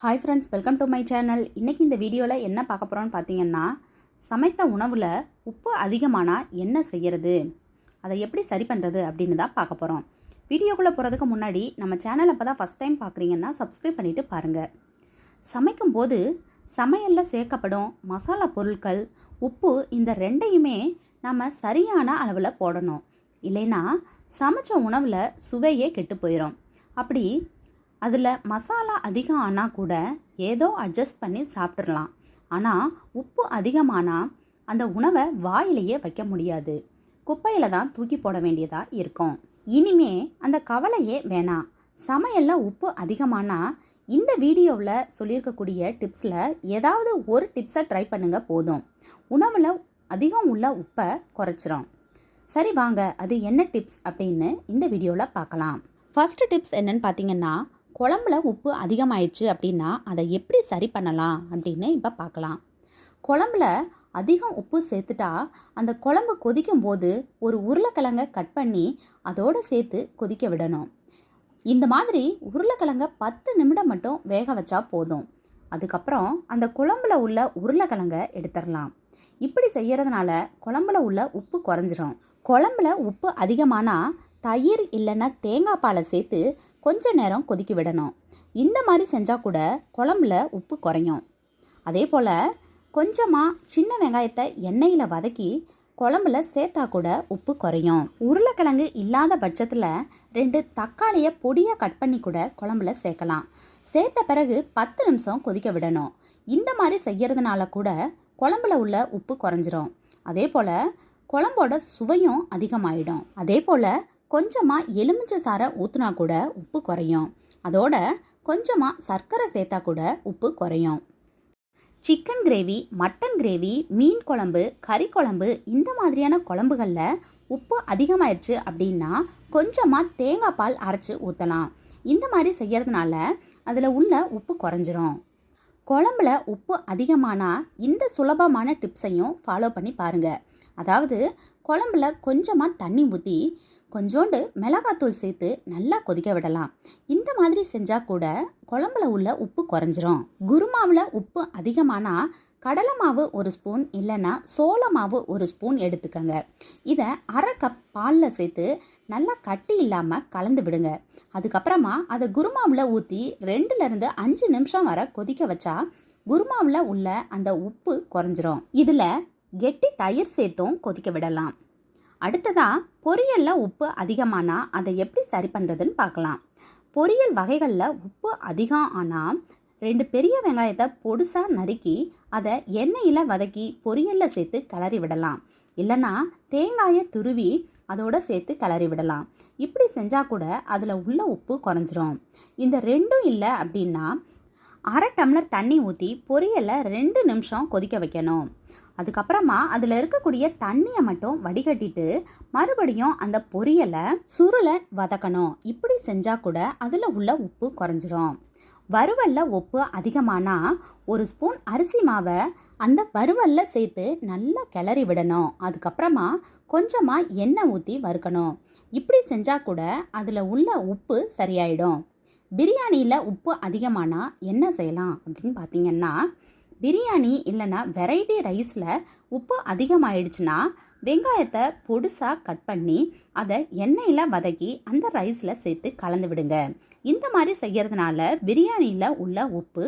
Hi friends welcome to my channel இன்றைக்கி இந்த வீடியோவில் என்ன பார்க்க போகிறோன்னு பார்த்தீங்கன்னா சமைத்த உணவில் உப்பு அதிகமானால் என்ன செய்யறது? அதை எப்படி சரி பண்ணுறது அப்படின்னு தான் பார்க்க போகிறோம் வீடியோக்குள்ளே போகிறதுக்கு முன்னாடி நம்ம சேனலை இப்போ தான் ஃபஸ்ட் டைம் பார்க்குறீங்கன்னா சப்ஸ்கிரைப் பண்ணிவிட்டு பாருங்கள் சமைக்கும்போது சமையலில் சேர்க்கப்படும் மசாலா பொருட்கள் உப்பு இந்த ரெண்டையுமே நம்ம சரியான அளவில் போடணும். இல்லைன்னா சமைச்ச உணவில் சுவையே கெட்டு போயிடும் அப்படி அதில் மசாலா அதிகம் ஆனால் கூட ஏதோ அட்ஜஸ்ட் பண்ணி சாப்பிட்றலாம் ஆனால் உப்பு அதிகமானால் அந்த உணவை வாயிலேயே வைக்க முடியாது. குப்பையில் தான் தூக்கி போட வேண்டியதாக இருக்கும். இனிமே அந்த கவலையே வேணாம் சமையலில் உப்பு அதிகமானால் இந்த வீடியோவில் சொல்லியிருக்கக்கூடிய டிப்ஸில் ஏதாவது ஒரு டிப்ஸை ட்ரை பண்ணுங்கள் போதும். உணவில் அதிகம் உள்ள உப்பை குறைச்சிரும். சரி வாங்க அது என்ன டிப்ஸ் அப்படின்னு இந்த வீடியோவில் பார்க்கலாம். ஃபஸ்ட்டு டிப்ஸ் என்னன்னு பார்த்தீங்கன்னா குழம்புல உப்பு அதிகமாயிடுச்சு அப்படின்னா அதை எப்படி சரி பண்ணலாம் அப்படின்னு இப்போ பார்க்கலாம். குழம்புல அதிகம் உப்பு சேர்த்துட்டா அந்த குழம்பு கொதிக்கும் போது ஒரு உருளைக்கிழங்க கட் பண்ணி அதோடு சேர்த்து கொதிக்க விடணும். இந்த மாதிரி உருளைக்கிழங்க பத்து நிமிடம் மட்டும் வேக வச்சா போதும். அதுக்கப்புறம் அந்த குழம்புல உள்ள உருளைக்கிழங்க எடுத்துடலாம். இப்படி செய்கிறதுனால குழம்புல உள்ள உப்பு குறைஞ்சிரும். குழம்புல உப்பு அதிகமானால் தயிர் இல்லைன்னா தேங்காய் பாலை சேர்த்து கொஞ்ச நேரம் கொதிக்க விடணும். இந்த மாதிரி செஞ்சால் கூட குழம்புல உப்பு குறையும். அதே போல் கொஞ்சமாக சின்ன வெங்காயத்தை எண்ணெயில் வதக்கி குழம்புல சேர்த்தா கூட உப்பு குறையும். உருளைக்கிழங்கு இல்லாத பட்சத்தில் ரெண்டு தக்காளியை பொடியாக கட் பண்ணி கூட குழம்புல சேர்க்கலாம். சேர்த்த பிறகு பத்து நிமிஷம் கொதிக்க விடணும். இந்த மாதிரி செய்கிறதுனால கூட குழம்புல உள்ள உப்பு குறைஞ்சிரும். அதே போல் குழம்போட சுவையும் அதிகமாயிடும். அதே போல் கொஞ்சமாக எலுமிச்சை சாறை ஊற்றினா கூட உப்பு குறையும். அதோட கொஞ்சமாக சர்க்கரை சேர்த்தா கூட உப்பு குறையும். சிக்கன் கிரேவி மட்டன் கிரேவி மீன் குழம்பு கறி குழம்பு இந்த மாதிரியான குழம்புகளில் உப்பு அதிகமாயிருச்சு அப்படின்னா கொஞ்சமாக தேங்காய் பால் அரைச்சி ஊற்றலாம் இந்த மாதிரி செய்கிறதுனால அதில் உள்ள உப்பு குறைஞ்சிரும். குழம்புல உப்பு அதிகமானால் இந்த சுலபமான டிப்ஸையும் ஃபாலோ பண்ணி பாருங்கள் அதாவது குழம்புல கொஞ்சமாக தண்ணி ஊற்றி கொஞ்சோண்டு மிளகாத்தூள் சேர்த்து நல்லா கொதிக்க விடலாம். இந்த மாதிரி செஞ்சால் கூட குழம்புல உள்ள உப்பு குறைஞ்சிரும். குருமாவில் உப்பு அதிகமானால் கடலை மாவு ஒரு ஸ்பூன் இல்லைன்னா சோள மாவு ஒரு ஸ்பூன் எடுத்துக்கங்க. இதை அரை கப் பாலில் சேர்த்து நல்லா கட்டி இல்லாமல் கலந்து விடுங்க. அதுக்கப்புறமா அதை குருமாவில் ஊற்றி ரெண்டுலேருந்து அஞ்சு நிமிஷம் வரை கொதிக்க வச்சா குருமாவில் உள்ள அந்த உப்பு குறைஞ்சிரும். இதில் கெட்டி தயிர் சேர்த்தும் கொதிக்க விடலாம். அடுத்ததாக பொரியலில் உப்பு அதிகமானால் அதை எப்படி சரி பண்ணுறதுன்னு பார்க்கலாம். பொரியல் வகைகளில் உப்பு அதிகம் ஆனால் ரெண்டு பெரிய வெங்காயத்தை பொடுசாக நறுக்கி அதை எண்ணெயில் வதக்கி பொரியலில் சேர்த்து கிளறி விடலாம். இல்லைன்னா தேங்காயை துருவி அதோட சேர்த்து கிளறி விடலாம். இப்படி செஞ்சால் கூட அதில் உள்ள உப்பு குறைஞ்சிரும். இந்த ரெண்டும் இல்லை அப்படின்னா அரை டம்ளர் தண்ணி ஊற்றி பொரியலை ரெண்டு நிமிஷம் கொதிக்க வைக்கணும். அதுக்கப்புறமா அதில் இருக்கக்கூடிய தண்ணியை மட்டும் வடிகட்டிட்டு மறுபடியும் அந்த பொரியலை சுருளை வதக்கணும். இப்படி செஞ்சால் கூட அதில் உள்ள உப்பு குறைஞ்சிரும். வறுவல்ல உப்பு அதிகமானால் ஒரு ஸ்பூன் அரிசி மாவை அந்த வறுவல்ல சேர்த்து நல்லா கிளறி விடணும். அதுக்கப்புறமா கொஞ்சமாக எண்ணெய் ஊற்றி வறுக்கணும். இப்படி செஞ்சால் கூட அதில் உள்ள உப்பு சரியாயிடும். பிரியாணியில் உப்பு அதிகமானால் என்ன செய்யலாம் அப்படின்னு பார்த்தீங்கன்னா பிரியாணி இல்லைன்னா வெரைட்டி ரைஸில் உப்பு அதிகமாகிடுச்சுன்னா வெங்காயத்தை பொடுசாக கட் பண்ணி அதை எண்ணெயில் வதக்கி அந்த ரைஸில் சேர்த்து கலந்து விடுங்க. இந்த மாதிரி செய்கிறதுனால பிரியாணியில் உள்ள உப்பு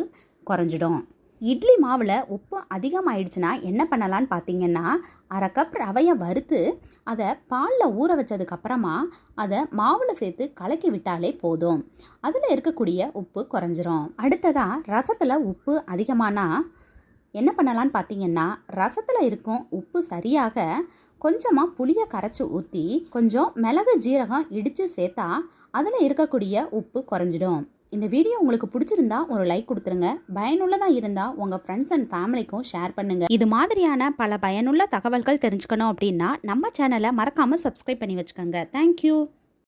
குறைஞ்சிடும். இட்லி மாவில் உப்பு அதிகமாகிடுச்சுன்னா என்ன பண்ணலான்னு பார்த்தீங்கன்னா அரை கப் ரவையை வறுத்து அதை பாலில் ஊற வச்சதுக்கப்புறமா அதை மாவில் சேர்த்து கலக்கி விட்டாலே போதும். அதில் இருக்கக்கூடிய உப்பு குறைஞ்சிரும். அடுத்ததாக ரசத்தில் உப்பு அதிகமானால் என்ன பண்ணலான்னு பார்த்தீங்கன்னா ரசத்தில் இருக்கும் உப்பு சரியாக கொஞ்சமாக புளியை கரைச்சி ஊற்றி கொஞ்சம் மிளகு ஜீரகம் இடித்து சேர்த்தா அதில் இருக்கக்கூடிய உப்பு குறைஞ்சிடும். இந்த வீடியோ உங்களுக்கு பிடிச்சிருந்தா ஒரு லைக் கொடுத்துருங்க. பயனுள்ளதாக இருந்தால் உங்கள் ஃப்ரெண்ட்ஸ் அண்ட் ஃபேமிலிக்கும் ஷேர் பண்ணுங்கள் இது மாதிரியான பல பயனுள்ள தகவல்கள் தெரிஞ்சுக்கணும் அப்படின்னா நம்ம சேனலை மறக்காமல் சப்ஸ்கிரைப் பண்ணி வச்சுக்கோங்க. தேங்க்யூ